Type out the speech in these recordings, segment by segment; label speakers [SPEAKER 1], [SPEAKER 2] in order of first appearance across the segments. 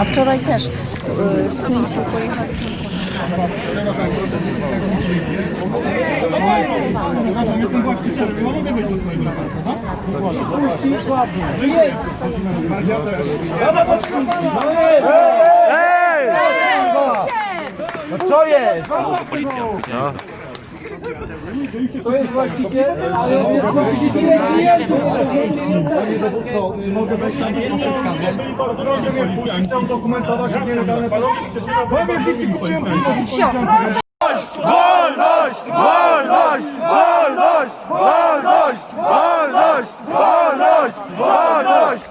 [SPEAKER 1] A wczoraj też y, z Klincją pojechaliśmy.
[SPEAKER 2] Przepraszam, jestem właścicielem. Ja mogę wejść do twojego lokalu, no?
[SPEAKER 3] Co jest?
[SPEAKER 4] Panie dowódco, czy mogę wejść na miejsce? Proszę mnie puścić, chcę udokumentować nielegalne
[SPEAKER 2] Powiem ci,
[SPEAKER 3] Wolność! Wolność! Wolność! Wolność! Wolność! Wolność! Wolność! Wolność!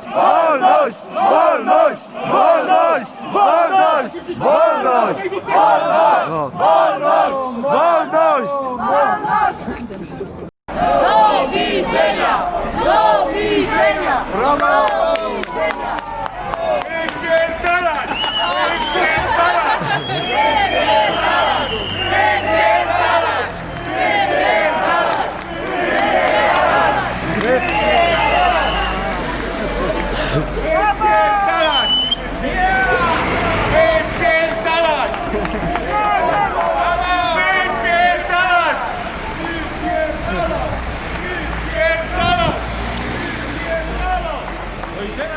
[SPEAKER 3] Wolność! Wolność! Wolność! Wolność! Wolność!
[SPEAKER 1] Do widzenia! Do widzenia!
[SPEAKER 4] Brawo! Yeah.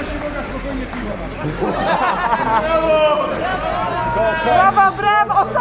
[SPEAKER 4] Się mogę spokojnie piwo
[SPEAKER 3] Brawo!
[SPEAKER 1] Brawa, brawo!